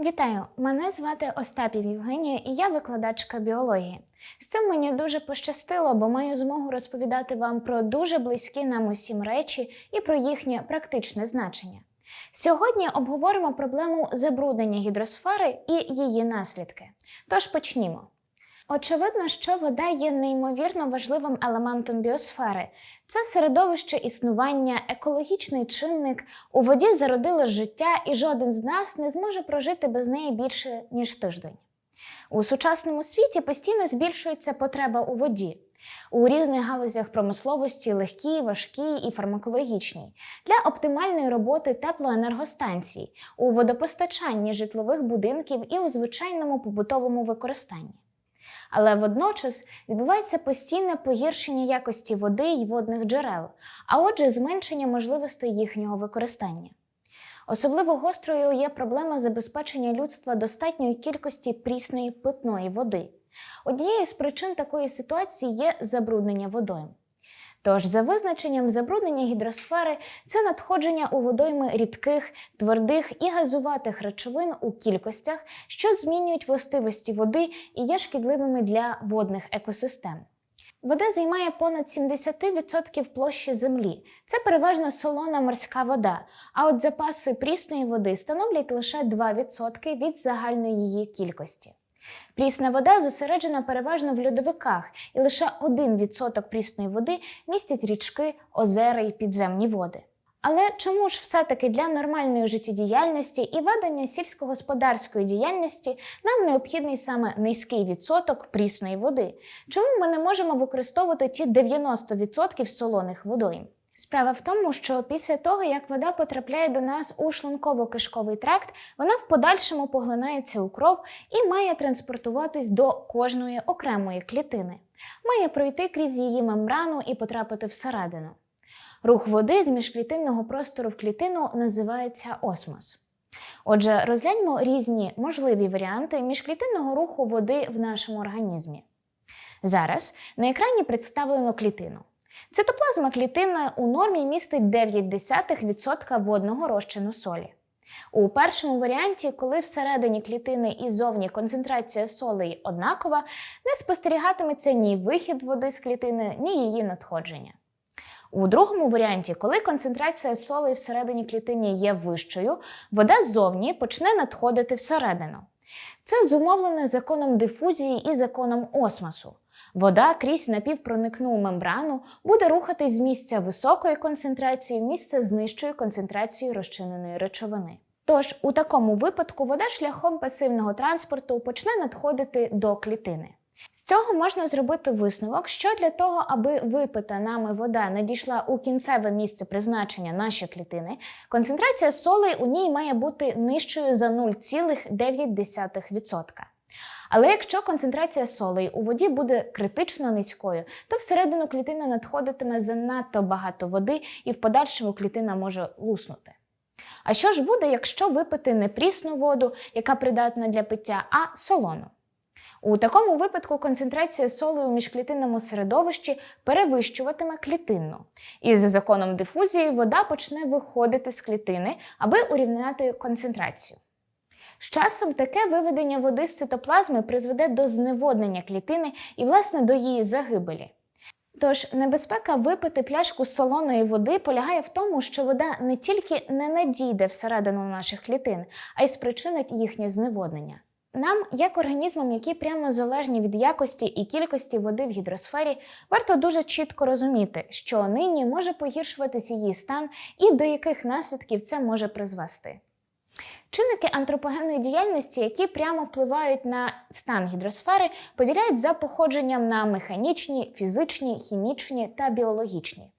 Вітаю! Мене звати Остапів Євгенія і я викладачка біології. З цим мені дуже пощастило, бо маю змогу розповідати вам про дуже близькі нам усім речі і про їхнє практичне значення. Сьогодні обговоримо проблему забруднення гідросфери і її наслідки. Тож почнімо. Очевидно, що вода є неймовірно важливим елементом біосфери. Це середовище існування, екологічний чинник. У воді зародилось життя, і жоден з нас не зможе прожити без неї більше ніж тиждень. У сучасному світі постійно збільшується потреба у воді. У різних галузях промисловості легкій, важкій і фармакологічній, для оптимальної роботи теплоенергостанцій, у водопостачанні житлових будинків і у звичайному побутовому використанні. Але водночас відбувається постійне погіршення якості води й водних джерел, а отже, зменшення можливостей їхнього використання. Особливо гострою є проблема забезпечення людства достатньої кількості прісної питної води. Однією з причин такої ситуації є забруднення водойм. Тож, за визначенням, забруднення гідросфери це надходження у водойми рідких, твердих і газуватих речовин у кількостях, що змінюють властивості води і є шкідливими для водних екосистем. Вода займає понад 70% площі землі. Це переважно солона морська вода. А от запаси прісної води становлять лише 2% від загальної її кількості. Прісна вода зосереджена переважно в льодовиках, і лише 1% прісної води містять річки, озера і підземні води. Але чому ж все-таки для нормальної життєдіяльності і ведення сільськогосподарської діяльності нам необхідний саме низький відсоток прісної води? Чому ми не можемо використовувати ті 90% солоних водойм? Справа в тому, що після того, як вода потрапляє до нас у шлунково-кишковий тракт, вона в подальшому поглинається у кров і має транспортуватись до кожної окремої клітини, має пройти крізь її мембрану і потрапити всередину. Рух води з міжклітинного простору в клітину називається осмос. Отже, розгляньмо різні можливі варіанти міжклітинного руху води в нашому організмі. Зараз на екрані представлено клітину. Цитоплазма клітини у нормі містить 0,9% водного розчину солі. У першому варіанті, коли всередині клітини і зовні концентрація солей однакова, не спостерігатиметься ні вихід води з клітини, ні її надходження. У другому варіанті, коли концентрація солей всередині клітини є вищою, вода ззовні почне надходити всередину. Це зумовлене законом дифузії і законом осмосу. Вода крізь напівпроникну мембрану буде рухатись з місця високої концентрації в місце з нижчою концентрацією розчиненої речовини. Тож у такому випадку вода шляхом пасивного транспорту почне надходити до клітини. З цього можна зробити висновок, що для того, аби випита нами вода надійшла у кінцеве місце призначення нашої клітини, концентрація солей у ній має бути нижчою за 0,9%. Але якщо концентрація солей у воді буде критично низькою, то всередину клітини надходитиме занадто багато води і в подальшому клітина може луснути. А що ж буде, якщо випити не прісну воду, яка придатна для пиття, а солону? У такому випадку концентрація солей у міжклітинному середовищі перевищуватиме клітинну. І за законом дифузії вода почне виходити з клітини, аби урівняти концентрацію. З часом таке виведення води з цитоплазми призведе до зневоднення клітини і, власне, до її загибелі. Тож небезпека випити пляшку солоної води полягає в тому, що вода не тільки не надійде всередину наших клітин, а й спричинить їхнє зневоднення. Нам, як організмам, які прямо залежні від якості і кількості води в гідросфері, варто дуже чітко розуміти, що нині може погіршуватися її стан і до яких наслідків це може призвести. Чинники антропогенної діяльності, які прямо впливають на стан гідросфери, поділяють за походженням на механічні, фізичні, хімічні та біологічні.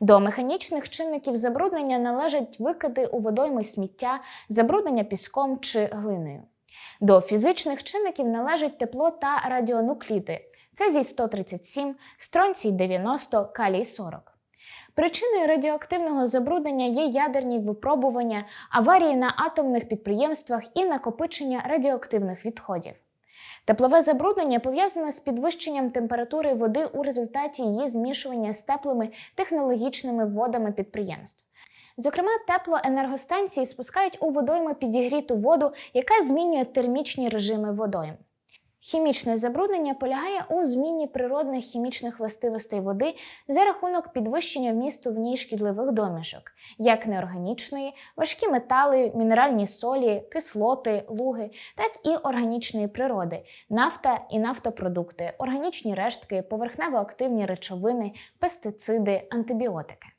До механічних чинників забруднення належать викиди у водойми сміття, забруднення піском чи глиною. До фізичних чинників належать тепло та радіонукліди цезій 137, стронцій 90, калій 40. Причиною радіоактивного забруднення є ядерні випробування, аварії на атомних підприємствах і накопичення радіоактивних відходів. Теплове забруднення пов'язане з підвищенням температури води у результаті її змішування з теплими технологічними водами підприємств. Зокрема, теплоенергостанції спускають у водойми підігріту воду, яка змінює термічні режими водойм. Хімічне забруднення полягає у зміні природних хімічних властивостей води за рахунок підвищення вмісту в ній шкідливих домішок, як неорганічної, важкі метали, мінеральні солі, кислоти, луги, так і органічної природи, нафта і нафтопродукти, органічні рештки, поверхнево-активні речовини, пестициди, антибіотики.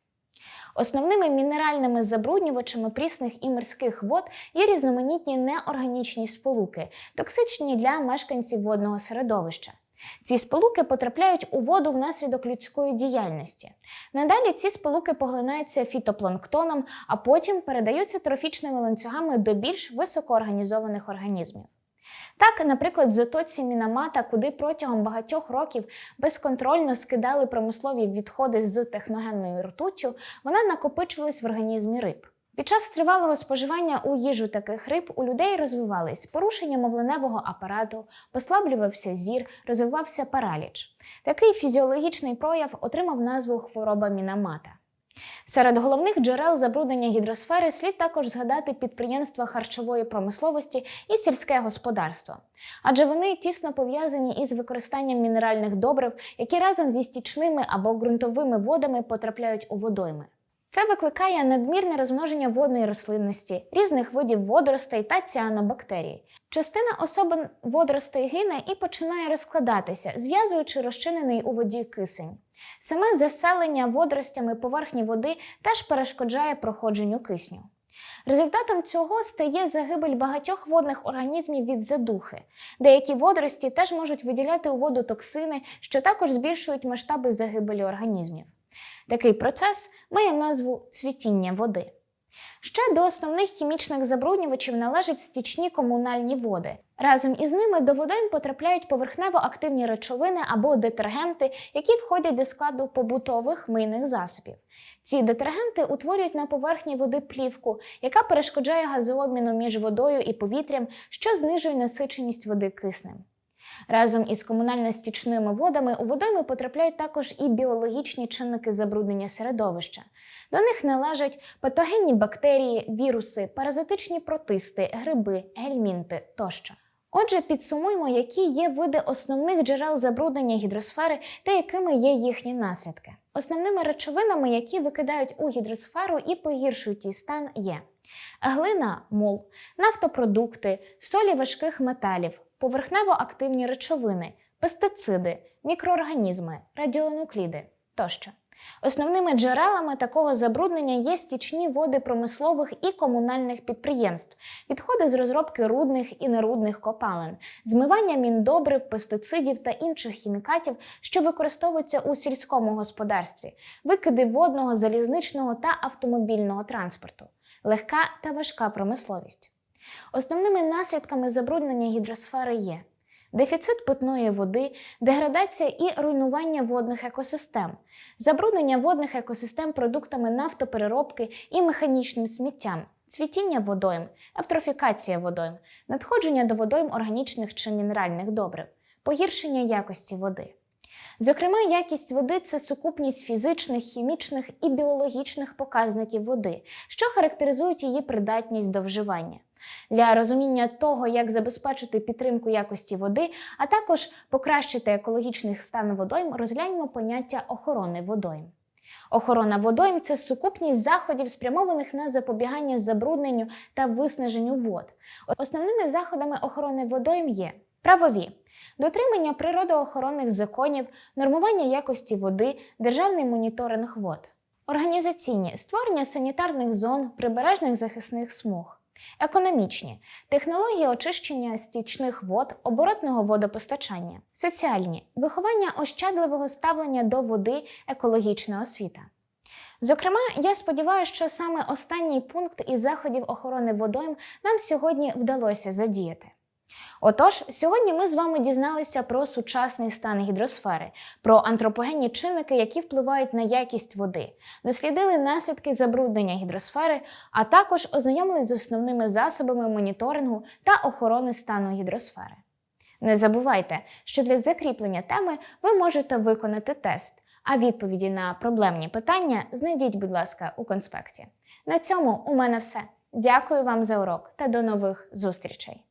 Основними мінеральними забруднювачами прісних і морських вод є різноманітні неорганічні сполуки, токсичні для мешканців водного середовища. Ці сполуки потрапляють у воду внаслідок людської діяльності. Надалі ці сполуки поглинаються фітопланктоном, а потім передаються трофічними ланцюгами до більш високоорганізованих організмів. Так, наприклад, в затоці Мінамата, куди протягом багатьох років безконтрольно скидали промислові відходи з техногенною ртуттю, вона накопичувалась в організмі риб. Під час тривалого споживання у їжу таких риб у людей розвивались порушення мовленевого апарату, послаблювався зір, розвивався параліч. Такий фізіологічний прояв отримав назву хвороба Мінамата. Серед головних джерел забруднення гідросфери слід також згадати підприємства харчової промисловості і сільське господарство, адже вони тісно пов'язані із використанням мінеральних добрив, які разом зі стічними або ґрунтовими водами потрапляють у водойми. Це викликає надмірне розмноження водної рослинності, різних видів водоростей та ціанобактерій. Частина особин водоростей гине і починає розкладатися, зв'язуючи розчинений у воді кисень. Саме заселення водоростями поверхні води теж перешкоджає проходженню кисню. Результатом цього стає загибель багатьох водних організмів від задухи. Деякі водорості теж можуть виділяти у воду токсини, що також збільшують масштаби загибелі організмів. Такий процес має назву цвітіння води. Ще до основних хімічних забруднювачів належать стічні комунальні води. Разом із ними до водойм потрапляють поверхнево-активні речовини або детергенти, які входять до складу побутових мийних засобів. Ці детергенти утворюють на поверхні води плівку, яка перешкоджає газообміну між водою і повітрям, що знижує насиченість води киснем. Разом із комунально-стічними водами у водойми потрапляють також і біологічні чинники забруднення середовища. До них належать патогенні бактерії, віруси, паразитичні протисти, гриби, гельмінти тощо. Отже, підсумуємо, які є види основних джерел забруднення гідросфери та якими є їхні наслідки. Основними речовинами, які викидають у гідросферу і погіршують її стан, є глина, мул, нафтопродукти, солі важких металів, поверхнево-активні речовини, пестициди, мікроорганізми, радіонукліди тощо. Основними джерелами такого забруднення є стічні води промислових і комунальних підприємств, відходи з розробки рудних і нерудних копалин, змивання міндобрив, пестицидів та інших хімікатів, що використовуються у сільському господарстві, викиди водного, залізничного та автомобільного транспорту, легка та важка промисловість. Основними наслідками забруднення гідросфери є дефіцит питної води, деградація і руйнування водних екосистем, забруднення водних екосистем продуктами нафтопереробки і механічним сміттям, цвітіння водойм, евтрофікація водойм, надходження до водойм органічних чи мінеральних добрив, погіршення якості води. Зокрема, якість води це сукупність фізичних, хімічних і біологічних показників води, що характеризують її придатність до вживання. Для розуміння того, як забезпечити підтримку якості води, а також покращити екологічний стан водойм, розгляньмо поняття охорони водойм. Охорона водойм це сукупність заходів, спрямованих на запобігання забрудненню та виснаженню вод. Основними заходами охорони водойм є правові. Дотримання природоохоронних законів, нормування якості води, державний моніторинг вод, організаційні створення санітарних зон, прибережних захисних смуг, економічні технології очищення стічних вод, оборотного водопостачання, соціальні виховання ощадливого ставлення до води, екологічна освіта. Зокрема, я сподіваюся, що саме останній пункт із заходів охорони водойм нам сьогодні вдалося задіяти. Отож, сьогодні ми з вами дізналися про сучасний стан гідросфери, про антропогенні чинники, які впливають на якість води, дослідили наслідки забруднення гідросфери, а також ознайомились з основними засобами моніторингу та охорони стану гідросфери. Не забувайте, що для закріплення теми ви можете виконати тест, А відповіді на проблемні питання знайдіть, будь ласка, у конспекті. На цьому у мене все. Дякую вам за урок та до нових зустрічей!